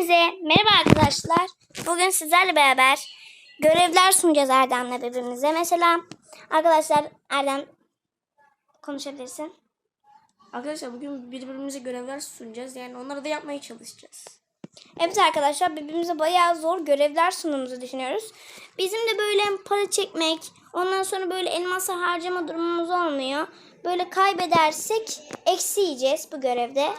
Hepinize merhaba arkadaşlar. Bugün sizlerle beraber görevler sunacağız Erdem'le birbirimize. Mesela arkadaşlar Erdem konuşabilirsin. Arkadaşlar bugün birbirimize görevler sunacağız. Yani onları da yapmaya çalışacağız. Evet arkadaşlar birbirimize bayağı zor görevler sunduğumuzu düşünüyoruz. Bizim de böyle para çekmek, ondan sonra böyle elmasa harcama durumumuz olmuyor. Böyle kaybedersek eksi yiyeceğiz bu görevde.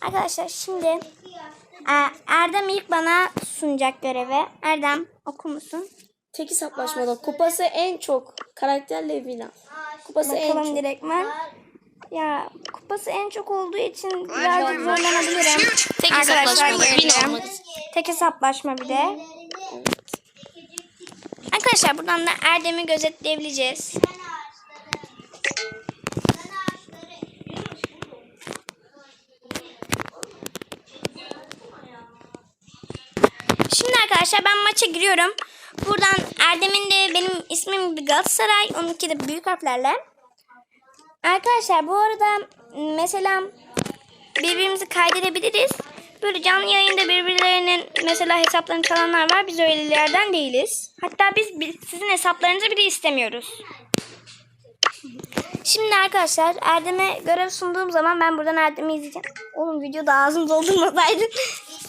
Arkadaşlar şimdi e, Erdem ilk bana sunacak görevi. Erdem okur musun? Tek hesaplaşmada kupası en çok karakterle Vina. Kupası en Bakalım çok. direktmen. Ya kupası en çok olduğu için birazcık zorlanabilirim. Tek geliyor. Vina olmak. Tek hesaplaşma bir de. Arkadaşlar buradan da Erdem'i gözetleyebileceğiz. Şimdi arkadaşlar ben maça giriyorum. Buradan Erdem'in de benim ismim Galatasaray. Onunki de büyük harflerle. Arkadaşlar bu arada mesela birbirimizi kaydedebiliriz. Böyle canlı yayında birbirlerinin mesela hesaplarını çalanlar var. Biz öylelerden değiliz. Hatta biz bi- sizin hesaplarınızı bile istemiyoruz. Şimdi arkadaşlar Erdem'e görev sunduğum zaman ben buradan Erdem'i izleyeceğim. Oğlum videoda ağzım doldurmasaydın.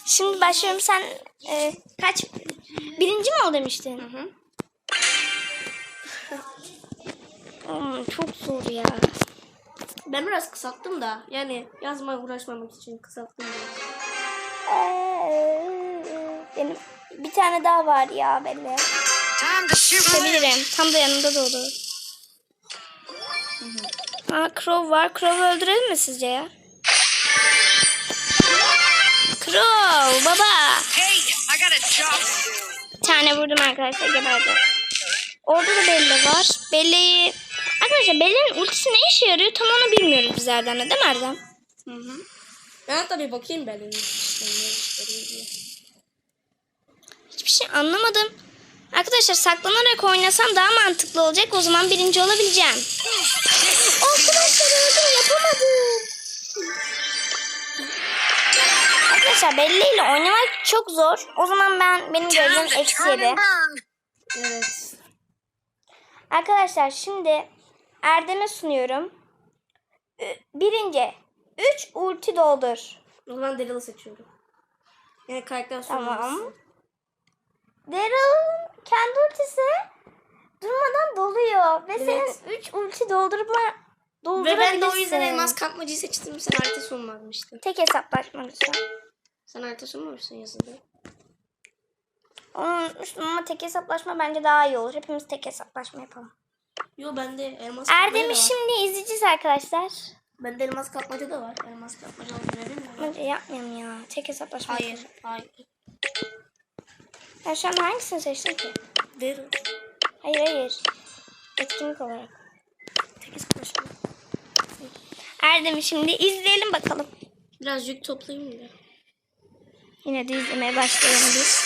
Şimdi başlıyorum. Sen e, kaç? Birinci mi ol demiştin? Oğlum, çok zor ya. Ben biraz kısalttım da. Yani yazmaya uğraşmamak için kısalttım. biraz. Ee, Benim bir tane daha var ya belli. Sevebilirim. Tam da yanında da olur. Aa Crow var. Crow'u öldürelim mi sizce ya? Crow baba. Bir tane vurdum arkadaşlar geberdi. Orada da Bella var. Bella'yı... Arkadaşlar Bella'nın ultisi ne işe yarıyor tam onu bilmiyoruz biz Erdem'le değil mi Erdem? Hı hı. Ben hatta bir bakayım diye. Hiçbir şey anlamadım. Arkadaşlar saklanarak oynasam daha mantıklı olacak. O zaman birinci olabileceğim. Arkadaşlar Arkadaşlar Belli ile oynamak çok zor. O zaman ben benim görevim eksi yedi. Evet. Arkadaşlar şimdi Erdem'e sunuyorum. Birinci. Üç ulti doldur. O zaman Daryl'ı seçiyorum. Yani karakter Tamam. sorumlusu. Daryl kendi ultisi durmadan doluyor. Ve Evet. senin 3 ulti doldurma Ve doldurabilirsin. ben de o yüzden elmas kapmacıyı seçtim. Sen harita sunmamıştın. Tek hesaplaşma lütfen. Sen harita sunmamışsın yazıda. Onu unutmuştum ama tek hesaplaşma bence daha iyi olur. Hepimiz tek hesaplaşma yapalım. Yo bende elmas Erdem'i var. şimdi izleyeceğiz arkadaşlar. Bende elmas kapmaca da var. Elmas kapmaca olduğunu mi? Bence yapmayalım ya. Tek hesaplaşma Hayır. yapalım. Hayır. Şu an hangisini seçtim ki? Daryl. Hayır hayır. Etkinlik olarak. Tek hesaplaşma. Erdem'i şimdi izleyelim bakalım. Biraz yük toplayayım da. Yine de izlemeye başlayalım biz.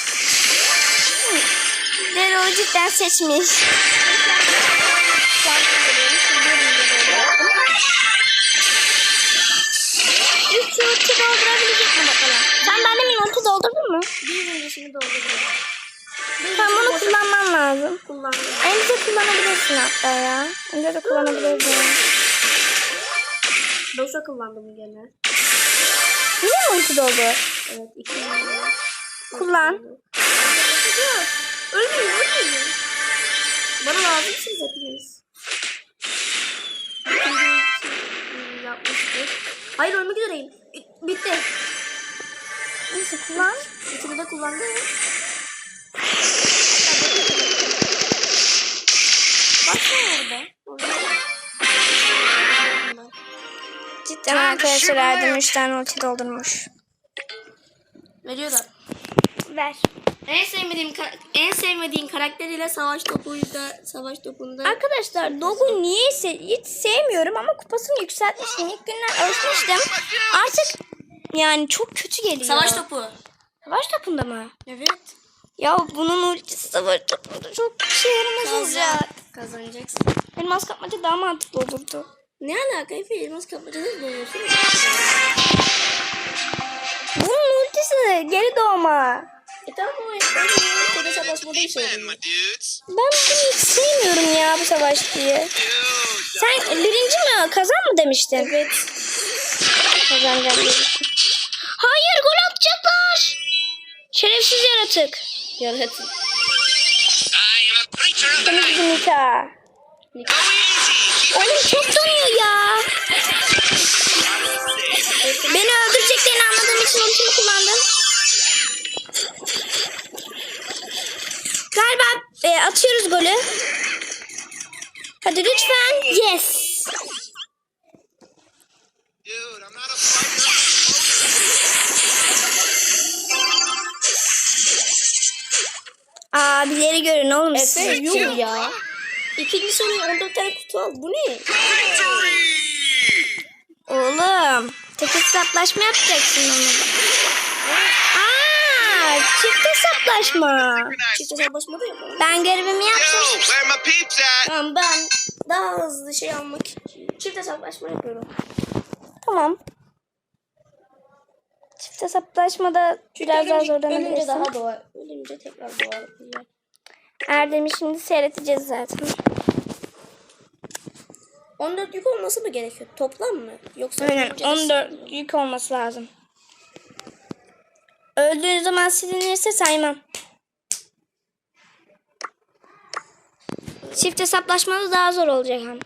Dero cidden seçmiş. Üç ulti doldurabilecek mi bakalım? Sen benim ulti doldurdun mu? Bir öncesini doldurayım. Tamam bunu kullanman lazım. Kullandım. Önce kullanabilirsin hatta ya. Önce de kullanabilirsin. Boşa kullandım gene. Niye mi ulti doldur? Evet. iki numara. Kullan. Ölmeyin ölmeyin. Bana lazımsınız hepiniz. Yapmıştık. Hayır ölmek üzereyim. Bitti. Neyse kullan. İkini de kullandım. Baksana orada. Cidden arkadaşlar Erdem 3 tane ulti doldurmuş. Veriyorlar. Ver. En sevmediğim en sevmediğin karakteriyle savaş topuyla savaş topunda Arkadaşlar Dog'u niyeyse hiç sevmiyorum ama kupasını yükseltmiştim. İlk günler alışmıştım. Artık yani çok kötü geliyor. savaş topu. Savaş topunda mı? Evet. Ya bunun ultisi savaş topunda çok bir şey yaramaz olacak. Kazanacaksın. Elmas kapmaca daha mantıklı olurdu. Ne alaka? Elmas kapmacada da doluyorsun. Bunun ultisi Geri doğma. E tamam o öyle kod hesaplaşmada bir şey oluyor. Ben bunu hiç sevmiyorum ya bu savaşçıyı. Dude. Sen birinci mi kazan mı demiştin? Evet. Kazanacağım demiştin. Hayır gol atacaklar. Şerefsiz yaratık. Yaratık. Temiz Nika. Go easy. Oğlum çok donuyor ya. Beni öldüreceklerini anladığım için ultimi kullandım. Galiba e, atıyoruz golü. Hadi lütfen. Yes. Dude, I'm not a fighter. Abileri görün oğlum Efe yuh ya. İkinci sonu 14 tane kutu al. Bu ne? Oğlum. Tek hesaplaşma yapacaksın onu. Aa, çift hesaplaşma. Çift hesaplaşmada yapalım. Ben görevimi yaptım. Tamam ben daha hızlı şey almak için çift hesaplaşma yapıyorum. Tamam. Çift hesaplaşmada biraz daha ölünce, ölünce zorlanabilirsin. daha doğar. Ölünce tekrar doğar. Erdem'i şimdi seyredeceğiz zaten. 14 yük olması mı gerekiyor? Toplam mı? Yoksa Aynen ölünce de 14 yük olması lazım. Öldüğü zaman silinirse saymam. Çift hesaplaşmada daha zor olacak hem.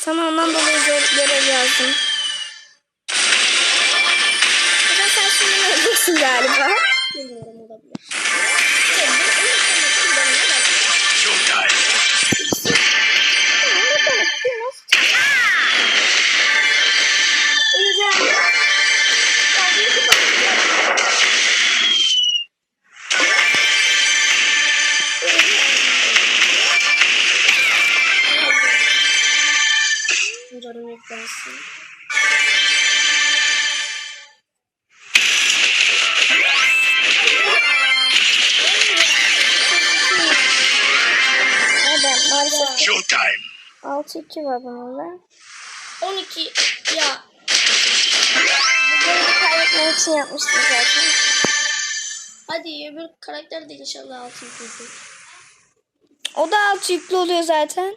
Sana ondan dolayı görev yazdım. Galiba? Showtime. 6-2 var bununla. 12 ya Bu kaybetmek için yapmıştım zaten. hadi öbür karakter de inşallah altın yüklü. O da 6 yüklü oluyor zaten.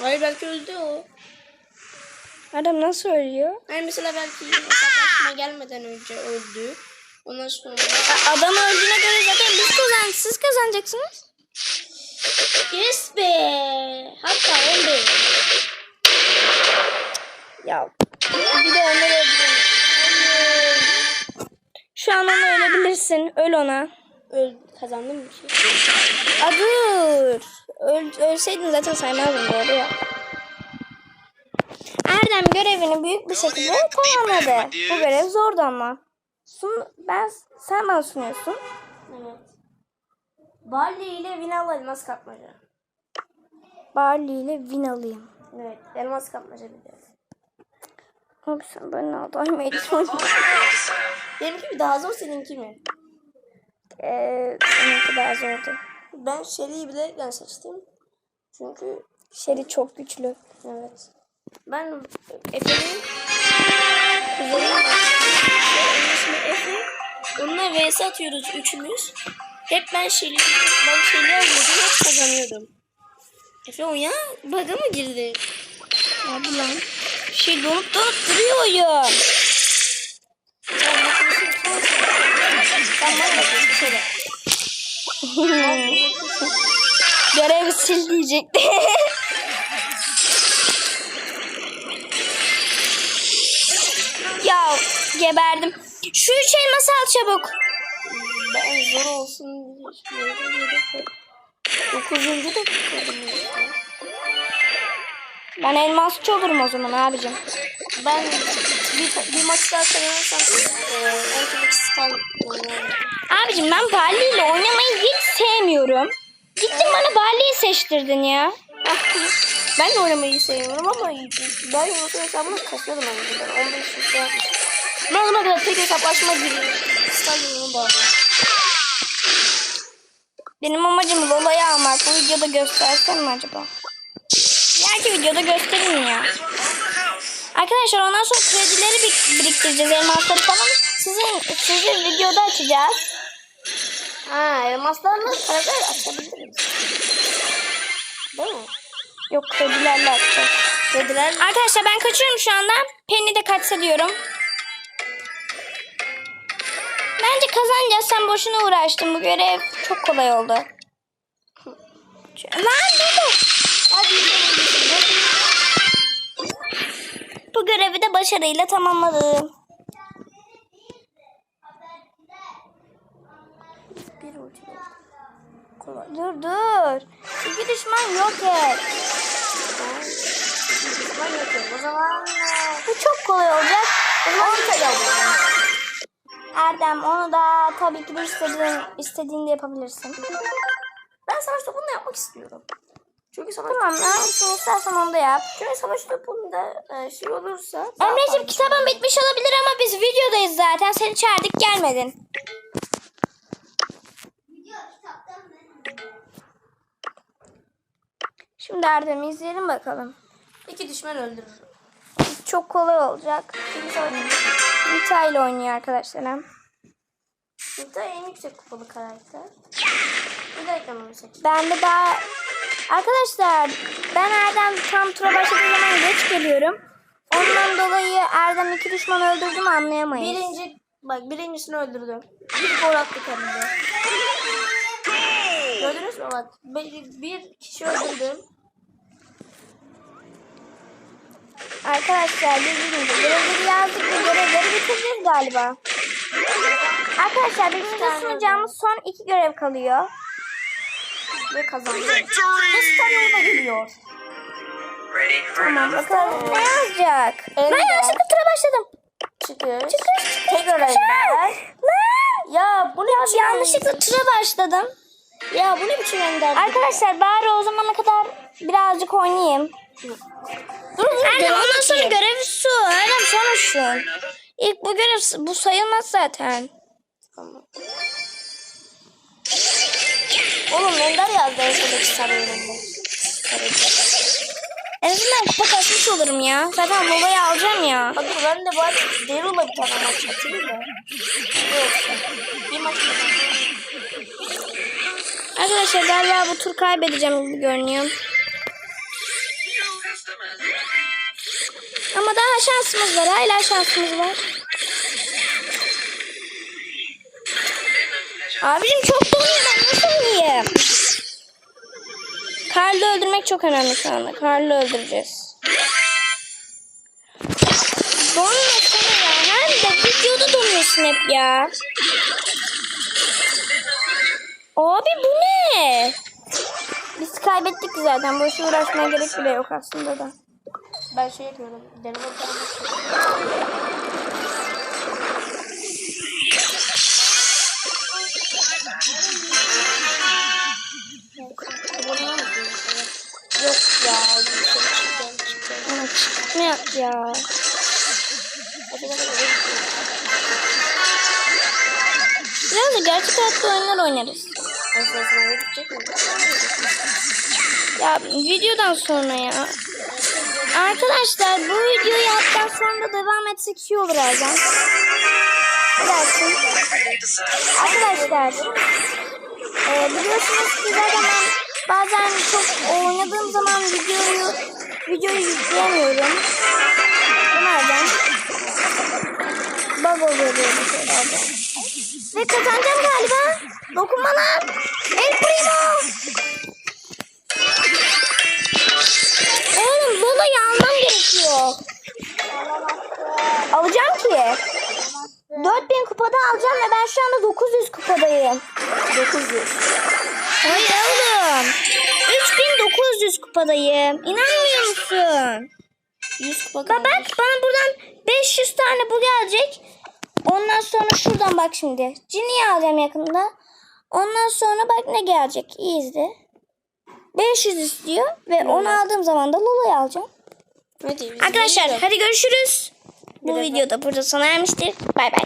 Hayır belki öldü o. Adam nasıl ölüyor? Hayır mesela belki hesaplaşma gelmeden önce öldü. Ondan sonra A- Adam öldüğüne göre zaten biz kazan, siz kazanacaksınız. Yes be. Hatta 15. Ya bir de onları öldürün. Şu an onu ölebilirsin. Öl ona. Öl kazandım bir şey. Showtime. A dur. Öl, ölseydin zaten saymazdım doğru ya. Erdem görevini büyük bir şekilde tamamladı. Bu görev zordu ama. Sun, ben, sen bana sunuyorsun. Evet. Barley ile Vinal elmas kapmaca. Barley ile win alayım. Evet. Elmas kapmaca de. Abi sen ben adayım Benimki mi daha zor seninki mi? Eee seninki daha zordu. Ben Shelly'yi bilerekten seçtim. Çünkü Şeri çok güçlü. evet. Ben Efe'nin kuzenim var. Efe. Onunla vs atıyoruz üçümüz. Hep ben Shelly, ben Shelly alıyordum, hep kazanıyordum. Efe oyuna bug'a mı girdi? Abi lan. Şey donup donup duruyor oyun. Görevi sil diyecekti. ya geberdim. Şu üç elması al çabuk. Ben zor olsun diye şöyle Dokuzuncu da tutmadım ya. Ben elmasçı olurum o zaman abicim. Ben bir, bir maç daha kazanırsam ortalık stal oynarım. Abicim ben Barley ile oynamayı hiç sevmiyorum. Gittin bana Barley'i seçtirdin ya. Ben de oynamayı seviyorum ama ben Yunus'un hesabını kasıyordum önceden. 15 yükle yapmıştım. Ben ona kadar tek hesaplaşma giriyorum. Stadyumu bağlı. Benim amacım Lola'yı almak. Bu videoda göstersem mi acaba? Diğerki videoda gösteririm ya. Arkadaşlar ondan sonra kredileri bir- biriktireceğiz. Elmasları falan. Sizin, sizin videoda açacağız. Ha elmaslarla karakter açabiliriz. Değil mi? Yok kredilerle açacağız. Krediler Arkadaşlar ben kaçıyorum şu anda. Penny de kaçsa diyorum. Bence kazanacağız. Sen boşuna uğraştın. Bu görev çok kolay oldu. Lan. Hadi Bu görevi de başarıyla tamamladım. bir. Dur dur. İki düşman yok et. Ben yapıyorum. O zaman e, Bu çok kolay olacak. o. Erdem onu da tabii ki de istediğin, istediğinde yapabilirsin. Ben savaş topunu yapmak istiyorum. Çünkü savaş Tamam hangisini istersen onu da yap. Çünkü savaş topunda e, şey olursa Emre'cim kitabın bitmiş olabilir ama biz videodayız zaten. Seni çağırdık gelmedin. Şimdi Erdem'i izleyelim bakalım. iki düşman öldürür. Çok kolay olacak. Vita ile oynuyor arkadaşlarım. Nita en yüksek kupalı karakter. Bir dakika onu seç. Ben de daha... Arkadaşlar ben Erdem tam tura başladığı zaman geç geliyorum. Ondan dolayı Erdem iki düşman öldürdü mü anlayamayız. Birinci, bak birincisini öldürdüm. Bir gol attık hem de. Gördünüz mü bak. Bir kişi öldürdüm. Arkadaşlar bildiğiniz gibi görevleri yazdık ve görevleri bitireceğiz galiba. Arkadaşlar birbirimize sunacağımız son iki görev kalıyor. Ve Victory! star yolda geliyor. Tamam bakalım ne yazacak. Ben yanlışlıkla tura başladım. Çıkış. Çıkış çıkış. Tekrar ender. Lan. Ya bu ne biçim Yanlışlıkla tura başladım. Ya bu ne biçim ender? Arkadaşlar bari o zamana kadar birazcık oynayayım. Dur. Erdem devam ondan sonra edeyim. görevi su. Erdem sonra şu. İlk bu görev bu sayılmaz zaten. Tamam. Oğlum ender yazdı en sondaki sarı önünde. En azından kupa kasmış olurum ya. Zaten Lola'yı alacağım ya. Hadi ben de bari Daryl'la bir tane maç atayım da. Bir maç. Arkadaşlar galiba bu tur kaybedeceğim gibi görünüyor. Ama daha şansımız var. Hala şansımız var. Abicim çok donuyor ben nasıl oynayayım? Karl'ı öldürmek çok önemli şu anda. Karl'ı öldüreceğiz. Donmasana ya. Hem de videoda donuyorsun hep ya. Abi bu ne? Biz kaybettik zaten. Boşu uğraşmaya gerek bile yok aslında da. Ben şey yapıyorum. Deneme. Yok ya. Ama çıkmıyor ya. Biraz da gerçek hayatta oyunlar oynarız. Ya videodan sonra ya. Arkadaşlar bu videoyu hatta sonra devam etsek iyi olur Erdem. Gelsin. Arkadaşlar e, biliyorsunuz ki zaten bazen çok oynadığım zaman videoyu videoyu yükleyemiyorum. Erdem? Bug oluyor böyle şeylerde. Ve kazanacağım galiba. Dokunma lan. El Primo. Gerekiyor. Alacağım ki. 4000 kupada alacağım ve ben şu anda 900 kupadayım. 900. Hayır oğlum. 3900 kupadayım. İnanmıyor musun? 100 kupa Bak bak bana buradan 500 tane bu gelecek. Ondan sonra şuradan bak şimdi. Cini'yi alacağım yakında. Ondan sonra bak ne gelecek. İyi izle. 500 istiyor ve onu aldığım zaman da Lola'yı alacağım. Hadi, Arkadaşlar hadi görüşürüz. Bu dakika. video da burada sona ermiştir. Bay bay.